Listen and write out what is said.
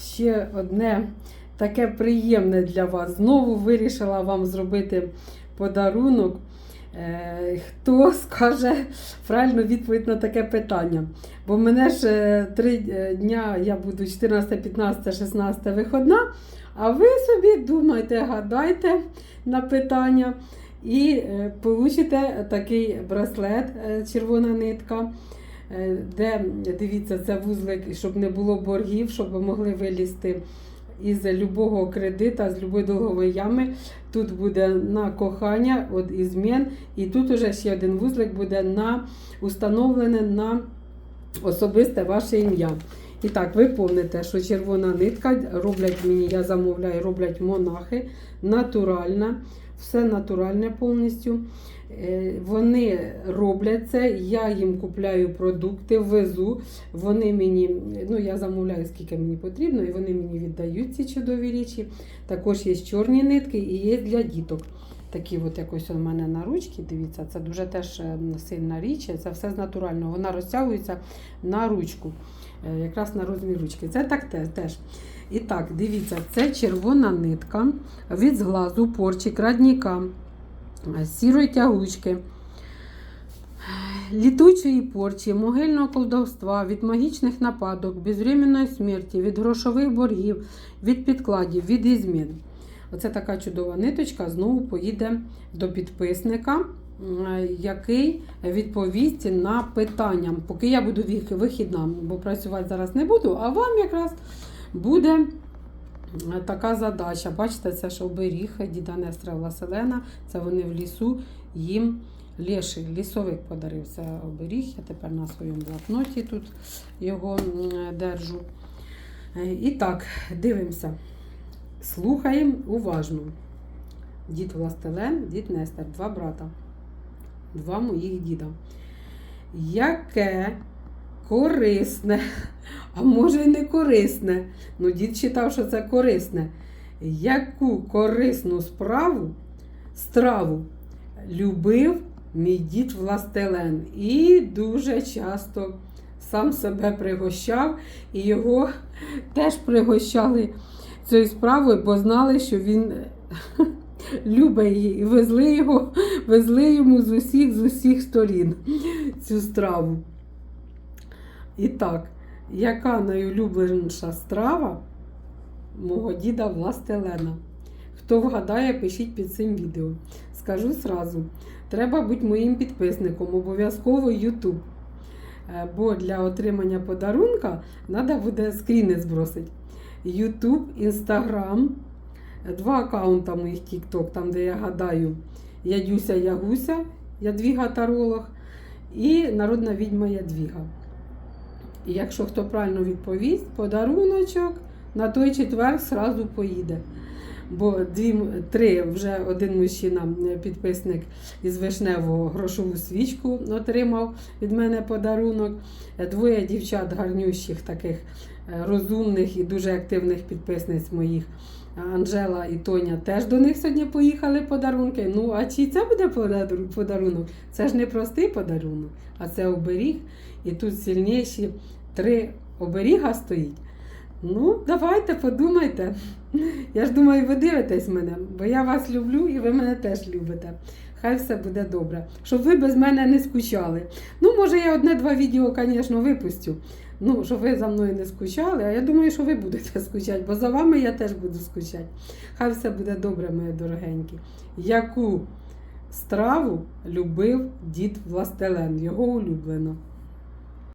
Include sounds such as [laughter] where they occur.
ще одне таке приємне для вас. Знову вирішила вам зробити подарунок. Е, Хто скаже правильну відповідь на таке питання? Бо мене ж е, три е, дня я буду 14, 15, 16 виходна, а ви собі думайте, гадайте на питання і получите такий браслет, червона нитка. Е, Де дивіться, це вузлик, щоб не було боргів, щоб ви могли вилізти із любого кредита, з любої долгової ями. Тут буде на кохання, от змін, і тут уже ще один вузлик буде на установлене на особисте ваше ім'я. І так, ви пам'ятаєте, що червона нитка роблять мені, я замовляю, роблять монахи, натуральна, все натуральне повністю. Е, Вони роблять це, я їм купляю продукти, везу. Вони мені, ну я замовляю, скільки мені потрібно, і вони мені віддають ці чудові речі. Також є чорні нитки і є для діток. Такі от якось у мене на ручці, дивіться, це дуже теж е, сильна річ, це все з натурального. Вона розтягується на ручку, е, якраз на розмір ручки. Це так теж. І так, дивіться, це червона нитка від зглазу, порчик, радніка, е, сірої тягучки, літучої порчі, могильного колдовства, від магічних нападок, безвременної смерті, від грошових боргів, від підкладів, від ізмін. Оце така чудова ниточка знову поїде до підписника, який відповість на питання. Поки я буду вихідна, бо працювати зараз не буду, а вам якраз буде така задача. Бачите, це ж оберіг діда Нестра Власелена. Це вони в лісу їм леший лісовик подарив. Це оберіг. Я тепер на своєму блокноті тут його держу. Е, І так, дивимося. Слухаємо уважно. Дід Властелен, дід Нестер, два брата, два моїх діда. Яке корисне, а може й не корисне. Ну, дід читав, що це корисне. Яку корисну справу, страву любив мій дід Властелен. І дуже часто сам себе пригощав, і його теж пригощали цією справою, бо знали, що він [laughs] любить її. І везли його, везли йому з усіх, з усіх сторін цю страву. І так, яка найулюбленіша страва мого діда Властелена? Хто вгадає, пишіть під цим відео. Скажу зразу, треба бути моїм підписником, обов'язково YouTube. Е, Бо для отримання подарунка треба буде скріни збросити. YouTube, Instagram, два аккаунта моїх TikTok, там, де я гадаю Ядюся Ягуся, Ядвіга Таролог і Народна відьма Ядвіга. І якщо хто правильно відповість, подаруночок на той четвер зразу поїде. Бо дві, три вже один мужчина, е, підписник із вишневого грошову свічку отримав від мене подарунок. Е, Двоє дівчат гарнющих, таких розумних і дуже активних підписниць моїх. Анжела і Тоня теж до них сьогодні поїхали подарунки. Ну, а чи це буде подарунок? Це ж не простий подарунок, а це оберіг. І тут сильніші три оберіга стоїть. Ну, давайте, подумайте. Я ж думаю, ви дивитесь мене, бо я вас люблю і ви мене теж любите. Хай все буде добре. Щоб ви без мене не скучали. Ну, може, я одне-два відео, звісно, випустю. Ну, щоб ви за мною не скучали, а я думаю, що ви будете [laughs] скучати, бо за вами я теж буду скучати. Хай все буде добре, мої дорогенькі. Яку страву любив дід Властелен, його улюблено?